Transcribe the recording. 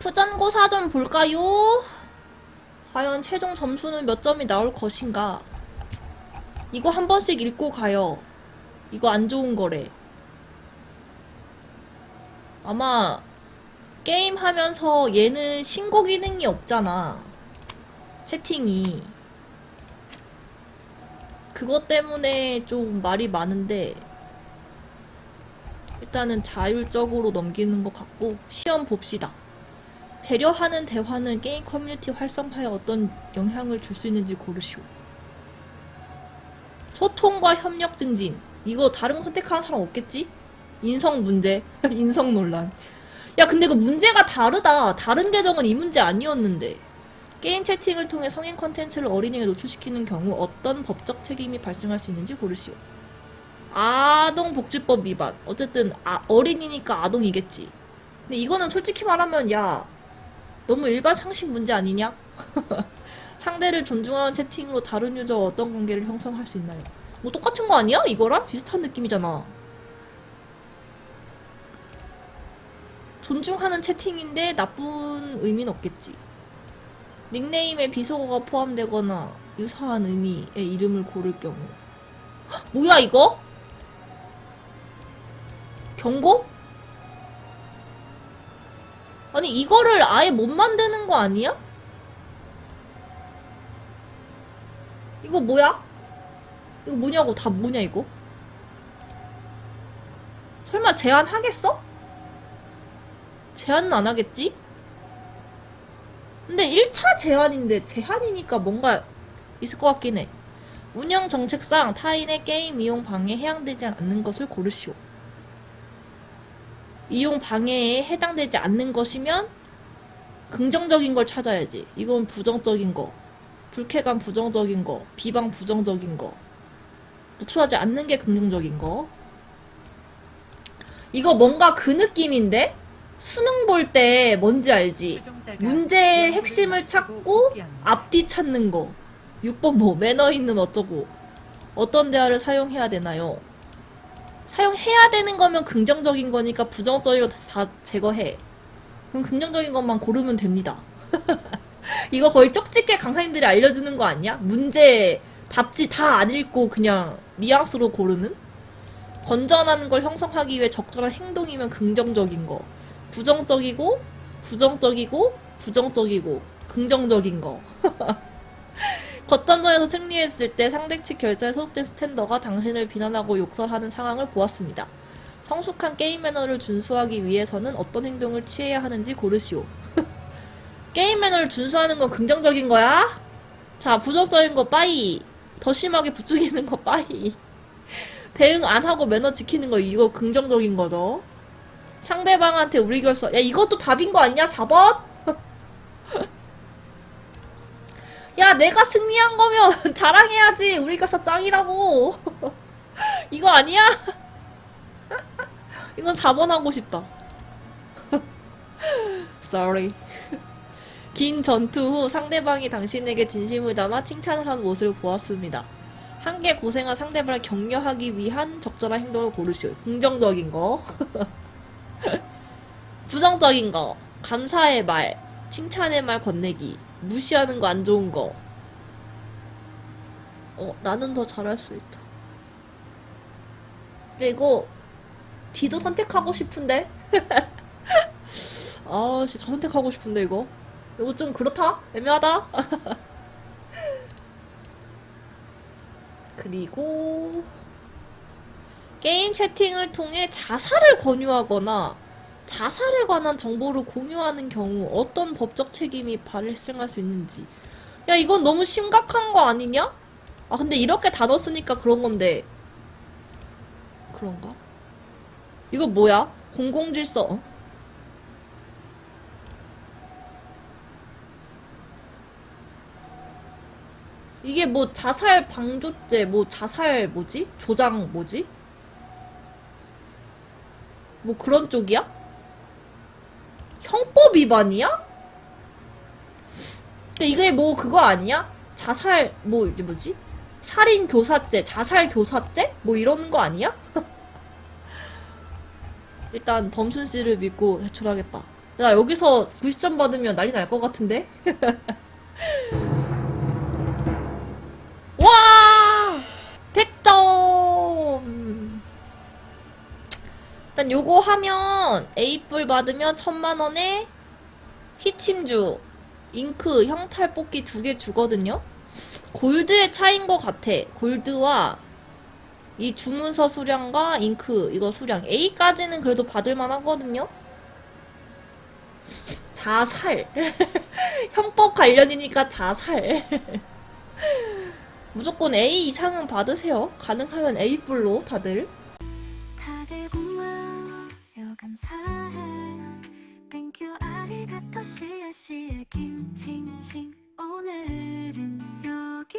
푸전고사 좀 볼까요? 과연 최종 점수는 몇 점이 나올 것인가? 이거 한 번씩 읽고 가요. 이거 안 좋은 거래. 아마 게임 하면서 얘는 신고 기능이 없잖아. 채팅이. 그것 때문에 좀 말이 많은데 일단은 자율적으로 넘기는 것 같고 시험 봅시다. 배려하는 대화는 게임 커뮤니티 활성화에 어떤 영향을 줄 수 있는지 고르시오. 소통과 협력 증진. 이거 다른 거 선택하는 사람 없겠지? 인성 문제. 인성 논란. 야, 근데 그 문제가 다르다. 다른 계정은 이 문제 아니었는데. 게임 채팅을 통해 성인 컨텐츠를 어린이에게 노출시키는 경우 어떤 법적 책임이 발생할 수 있는지 고르시오. 아동복지법 위반. 어쨌든 아, 어린이니까 아동이겠지. 근데 이거는 솔직히 말하면 야 너무 일반 상식 문제 아니냐? 상대를 존중하는 채팅으로 다른 유저와 어떤 관계를 형성할 수 있나요? 뭐 똑같은 거 아니야? 이거랑 비슷한 느낌이잖아. 존중하는 채팅인데 나쁜 의미는 없겠지. 닉네임에 비속어가 포함되거나 유사한 의미의 이름을 고를 경우. 헉, 뭐야 이거? 경고? 아니 이거를 아예 못 만드는 거 아니야? 이거 뭐야? 이거 뭐냐고 다 뭐냐 이거? 설마 제한하겠어? 제한은 안 하겠지? 근데 1차 제한인데 제한이니까 뭔가 있을 것 같긴 해. 운영 정책상 타인의 게임 이용 방해에 해당되지 않는 것을 고르시오. 이용 방해에 해당되지 않는 것이면 긍정적인 걸 찾아야지. 이건 부정적인 거. 불쾌감 부정적인 거. 비방 부정적인 거. 노출하지 않는 게 긍정적인 거. 이거 뭔가 그 느낌인데? 수능 볼 때 뭔지 알지? 문제의 핵심을 찾고 앞뒤 찾는 거. 6번 뭐 매너 있는 어쩌고. 어떤 대화를 사용해야 되나요? 사용해야 되는 거면 긍정적인 거니까 부정적인 거 다 제거해. 그럼 긍정적인 것만 고르면 됩니다. 이거 거의 쪽집게 강사님들이 알려주는 거 아니야? 문제 답지 다 안 읽고 그냥 뉘앙스로 고르는? 건전한 걸 형성하기 위해 적절한 행동이면 긍정적인 거. 부정적이고, 부정적이고, 부정적이고, 긍정적인 거. 거점전에서 승리했을 때 상대 측 결사에 소속된 스탠더가 당신을 비난하고 욕설하는 상황을 보았습니다. 성숙한 게임 매너를 준수하기 위해서는 어떤 행동을 취해야 하는지 고르시오. 게임 매너를 준수하는 건 긍정적인 거야? 자, 부정적인 거 빠이. 더 심하게 부추기는 거 빠이. 대응 안 하고 매너 지키는 거 이거 긍정적인 거죠. 상대방한테 우리 결사. 야, 이것도 답인 거 아니야? 4번? 야, 내가 승리한 거면 자랑해야지. 우리 결사 짱이라고. 이거 아니야? 이건 4번 하고 싶다. Sorry. 긴 전투 후 상대방이 당신에게 진심을 담아 칭찬을 하는 모습을 보았습니다. 함께 고생한 상대방을 격려하기 위한 적절한 행동을 고르시오. 긍정적인 거. 부정적인 거. 감사의 말. 칭찬의 말 건네기. 무시하는 거 안 좋은 거. 어, 나는 더 잘할 수 있다. 그리고 D도 선택하고 싶은데. 아, 씨, 다 선택하고 싶은데 이거. 이거 좀 그렇다? 애매하다. 그리고 게임 채팅을 통해 자살을 권유하거나 자살에 관한 정보를 공유하는 경우 어떤 법적 책임이 발생할 수 있는지. 야, 이건 너무 심각한 거 아니냐? 아, 근데 이렇게 다 넣었으니까 그런 건데. 그런가? 이거 뭐야? 공공질서. 어? 이게 뭐 자살 방조죄, 뭐 자살 뭐지? 조장 뭐지? 뭐 그런 쪽이야? 형법 위반이야? 근데 이게 뭐 그거 아니야? 자살 뭐 이제 뭐지? 살인 교사죄, 자살 교사죄? 뭐 이러는 거 아니야? 일단 범순 씨를 믿고 제출하겠다. 나 여기서 90점 받으면 난리 날 것 같은데? 요거 하면 A뿔 받으면 천만 원에 히침주, 잉크, 형탈 뽑기 두 개 주거든요? 골드의 차이인 것 같아. 골드와 이 주문서 수량과 잉크 이거 수량 A까지는 그래도 받을만 하거든요? 자살. 형법 관련이니까 자살. 무조건 A 이상은 받으세요. 가능하면 A뿔로 다들. 감사해. 땡큐 아리가또 시에시에 김칭칭. 오늘은 여기